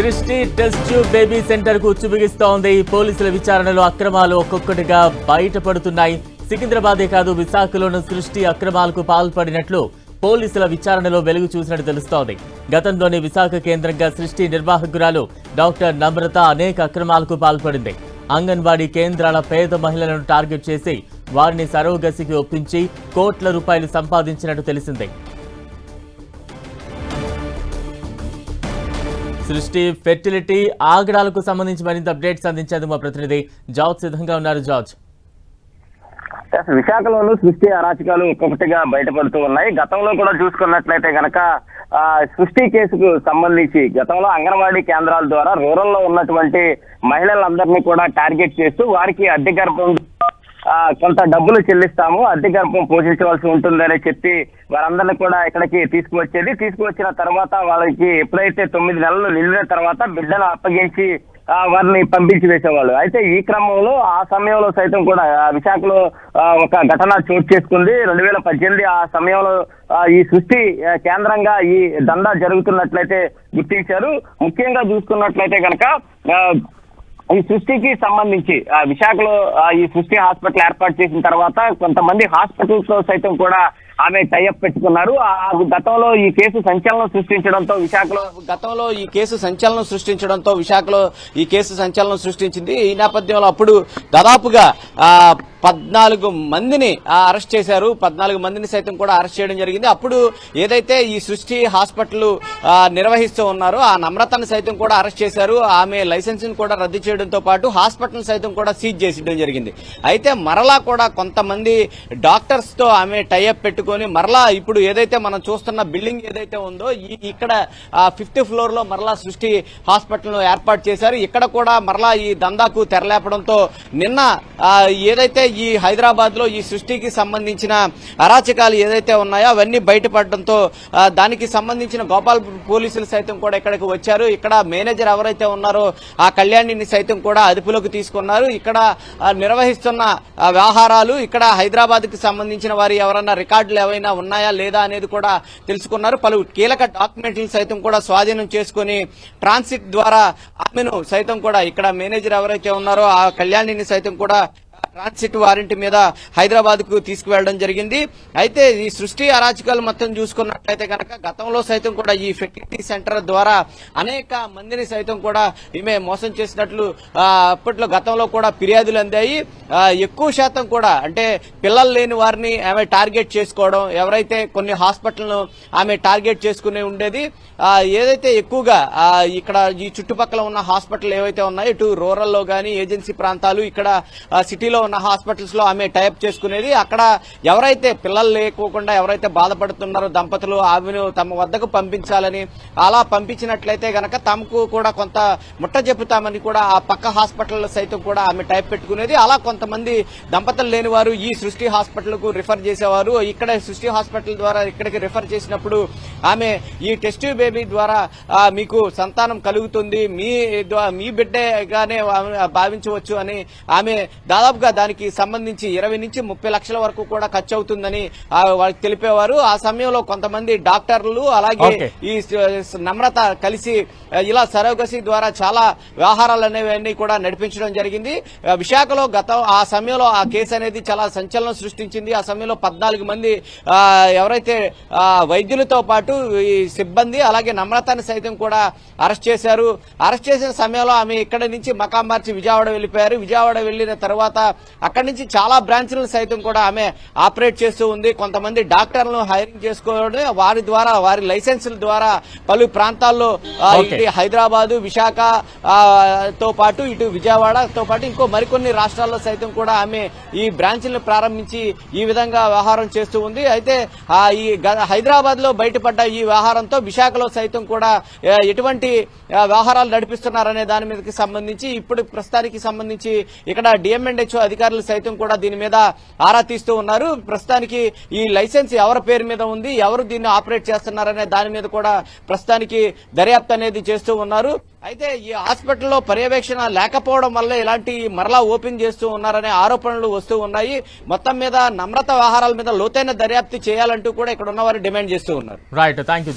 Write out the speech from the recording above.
సృష్టి test tube baby సెంటర్కు చూపిస్తోంది పోలీసుల విచారణలో అక్రమాలు ఒక్కొక్కటిగా బయటపడుతున్నాయి. సికింద్రాబాదే కాదు విశాఖలోనూ సృష్టి అక్రమాలకు పాల్పడినట్లు పోలీసుల విచారణలో వెలుగు చూసినట్టు తెలుస్తోంది. గతంలోని విశాఖ కేంద్రంగా సృష్టి నిర్వాహకురాలు డాక్టర్ నమ్రత అనేక అక్రమాలకు పాల్పడింది. అంగన్వాడీ కేంద్రాల పేద మహిళలను టార్గెట్ చేసి వారిని సరోగసికి ఒప్పించి కోట్ల రూపాయలు సంపాదించినట్టు తెలిసింది. సృష్టి ఫెర్టిలిటీ ఆగడాలకు సంబంధించి మరింత అప్డేట్స్ అందించేందుకు మా ప్రతినిధి జార్జ్. సిద్ధంగా ఉన్నారు జార్జ్. ఎస్, విశాఖలోను సృష్టి అరాచకాలు ఒక్కొక్కటిగా బయటపడుతూ ఉన్నాయి. గతంలో కూడా చూసుకున్నట్లయితే గనక ఆ, సృష్టి కేసుకు సంబంధించి గతంలో అంగన్వాడీ కేంద్రాల ద్వారా రూరల్లో ఉన్నటువంటి మహిళలందరినీ కూడా టార్గెట్ చేస్తూ వారికి అద్దె గర్భం కొంత డబ్బులు చెల్లిస్తాము అద్దె గర్భం పోషించవలసి ఉంటుందని చెప్పి వారందరినీ కూడా ఇక్కడికి తీసుకువచ్చేది. తీసుకువచ్చిన తర్వాత వాళ్ళకి ఎప్పుడైతే తొమ్మిది నెలలు నిండిన తర్వాత బిడ్డను అప్పగించి వారిని పంపించి వేసేవాళ్ళు. అయితే ఈ క్రమంలో ఆ సమయంలో సైతం కూడా విశాఖలో ఒక ఘటన చోటు చేసుకుంది. రెండు వేల పద్దెనిమిది ఆ సమయంలో ఈ సృష్టి కేంద్రంగా ఈ దందా జరుగుతున్నట్లయితే గుర్తించారు. ముఖ్యంగా చూసుకున్నట్లయితే కనుక ఈ సృష్టికి సంబంధించి ఆ, విశాఖలో ఈ సృష్టి హాస్పిటల్ ఏర్పాటు చేసిన తర్వాత కొంతమంది హాస్పిటల్స్లో సైతం కూడా ఆమె టైఅప్ పెట్టుకున్నారు. ఆ గతంలో ఈ కేసు సంచలనం సృష్టించడంతో విశాఖలో గతంలో ఈ కేసు సంచలనం సృష్టించడంతో విశాఖలో ఈ కేసు సంచలనం సృష్టించింది. ఈ నేపథ్యంలో అప్పుడు దాదాపుగా ఆ, పద్నాలుగు మందిని అరెస్ట్ చేశారు. పద్నాలుగు మందిని సైతం కూడా అరెస్ట్ చేయడం జరిగింది. అప్పుడు ఏదైతే ఈ సృష్టి హాస్పిటల్ నిర్వహిస్తూ ఉన్నారో ఆ నమ్రతను సైతం కూడా అరెస్ట్ చేశారు. ఆమె లైసెన్స్ కూడా రద్దు చేయడంతో పాటు హాస్పిటల్ సైతం కూడా సీజ్ చేసేయడం జరిగింది. అయితే మరలా కూడా కొంతమంది డాక్టర్స్తో ఆమె టైఅప్ పెట్టుకొని మరలా ఇప్పుడు ఏదైతే మనం చూస్తున్న బిల్డింగ్ ఏదైతే ఉందో ఈ ఇక్కడ ఫిఫ్త్ ఫ్లోర్లో మరలా సృష్టి హాస్పిటల్ ఏర్పాటు చేశారు. ఇక్కడ కూడా మరలా ఈ దందాకు తెరలేపడంతో నిన్న ఏదైతే ఈ హైదరాబాద్లో ఈ సృష్టికి సంబంధించిన అరాచకాలు ఏదైతే ఉన్నాయో అవన్నీ బయటపడడంతో దానికి సంబంధించిన గోపాల్ పోలీసులు సైతం కూడా ఇక్కడికి వచ్చారు. ఇక్కడ మేనేజర్ ఎవరైతే ఉన్నారో ఆ కళ్యాణిని సైతం కూడా అదుపులోకి తీసుకున్నారు. ఇక్కడ నిర్వహిస్తున్న వ్యవహారాలు ఇక్కడ హైదరాబాద్కి సంబంధించిన వారి ఎవరన్నా రికార్డులు ఏవైనా ఉన్నాయా లేదా అనేది కూడా తెలుసుకున్నారు. పలు కీలక డాక్యుమెంట్లు సైతం కూడా స్వాధీనం చేసుకుని ట్రాన్సిట్ ద్వారా ఆమెను సైతం కూడా ఇక్కడ మేనేజర్ ఎవరైతే ఉన్నారో ఆ కళ్యాణిని సైతం కూడా ట్రాన్సిట్ వారెంట్ మీద హైదరాబాద్కు తీసుకువెళ్ళడం జరిగింది. అయితే ఈ సృష్టి అరాచకాలు మొత్తం చూసుకున్నట్లయితే కనుక గతంలో సైతం కూడా ఈ ఫెర్టిలిటీ సెంటర్ ద్వారా అనేక మందిని సైతం కూడా ఈమె మోసం చేసినట్లు అప్పట్లో గతంలో కూడా ఫిర్యాదులు అందాయి. ఎక్కువ శాతం కూడా అంటే పిల్లలు లేని వారిని ఆమె టార్గెట్ చేసుకోవడం ఎవరైతే కొన్ని హాస్పిటల్ను ఆమె టార్గెట్ చేసుకునే ఉండేది ఏదైతే ఎక్కువగా ఇక్కడ ఈ చుట్టుపక్కల ఉన్న హాస్పిటల్ ఏవైతే ఉన్నాయో ఇటు రూరల్లో కానీ ఏజెన్సీ ప్రాంతాలు ఇక్కడ సిటీలో ఉన్న హాస్పిటల్స్లో ఆమె టైప్ చేసుకునేది. అక్కడ ఎవరైతే పిల్లలు లేకోకుండా ఎవరైతే బాధపడుతున్నారో దంపతులు ఆమెను తమ వద్దకు పంపించాలని అలా పంపించినట్లయితే గనక తమకు కూడా కొంత ముట్ట చెప్పుతామని కూడా ఆ పక్క హాస్పిటల్ సైతం కూడా ఆమె టైప్ పెట్టుకునేది. అలా కొంతమంది దంపతులు లేని వారు ఈ సృష్టి హాస్పిటల్కు రిఫర్ చేసేవారు. ఇక్కడ సృష్టి హాస్పిటల్ ద్వారా ఇక్కడికి రిఫర్ చేసినప్పుడు ఆమె ఈ టెస్ట్ బేబీ ద్వారా మీకు సంతానం కలుగుతుంది. మీ మీ బిడ్డగానే భావించవచ్చు అని ఆమె దాదాపుగా దానికి సంబంధించి ఇరవై నుంచి ముప్పై లక్షల వరకు కూడా ఖర్చు అవుతుందని తెలిపేవారు. ఆ సమయంలో కొంతమంది డాక్టర్లు అలాగే. ఈ నమ్రత కలిసి ఇలా సరోగసి ద్వారా చాలా వ్యవహారాలు అనేవన్నీ కూడా నడిపించడం జరిగింది. విశాఖలో గత ఆ సమయంలో ఆ కేసు అనేది చాలా సంచలనం సృష్టించింది. ఆ సమయంలో పద్నాలుగు మంది ఎవరైతే వైద్యులతో పాటు ఈ సిబ్బంది అలాగే నమ్రతని సైతం కూడా అరెస్ట్ చేశారు. అరెస్ట్ చేసిన సమయంలో ఆమె ఇక్కడ నుంచి మకాం మార్చి విజయవాడ వెళ్ళిపోయారు విజయవాడ వెళ్ళిన తర్వాత అక్కడి నుంచి చాలా బ్రాంచ్లను సైతం కూడా ఆమె ఆపరేట్ చేస్తూ ఉంది. కొంతమంది డాక్టర్లను హైరింగ్ చేసుకోవడం వారి ద్వారా వారి లైసెన్సుల ద్వారా పలు ప్రాంతాల్లో హైదరాబాదు విశాఖ తో పాటు ఇటు విజయవాడతో పాటు ఇంకో మరికొన్ని రాష్ట్రాల్లో సైతం కూడా ఆమె ఈ బ్రాంచ్లను ప్రారంభించి ఈ విధంగా వ్యవహారం చేస్తూ ఉంది. అయితే ఈ హైదరాబాద్లో బయటపడ్డ ఈ వ్యవహారంతో విశాఖలో సైతం కూడా ఎటువంటి వ్యవహారాలు నడిపిస్తున్నారనే దాని మీదకి సంబంధించి ఇప్పుడు ప్రస్తుతానికి సంబంధించి ఇక్కడ డిఎంఎండ్హెచ్ఓ అధికారులు సైతం కూడా దీని మీద ఆరా తీస్తూ ఉన్నారు. ప్రస్తుతానికి ఈ లైసెన్స్ ఎవరి పేరు మీద ఉంది ఎవరు దీన్ని ఆపరేట్ చేస్తున్నారనే దాని మీద కూడా ప్రస్తుతానికి దర్యాప్తు అనేది చేస్తూ ఉన్నారు. అయితే ఈ హాస్పిటల్లో పర్యవేక్షణ లేకపోవడం వల్ల ఇలాంటి మరలా ఓపెన్ చేస్తూ ఉన్నారనే ఆరోపణలు వస్తూ ఉన్నాయి. మొత్తం మీద నమ్రత వ్యవహారాల మీద లోతైన దర్యాప్తు చేయాలంటూ కూడా ఇక్కడ ఉన్నవారు డిమాండ్ చేస్తూ ఉన్నారు. Right thank you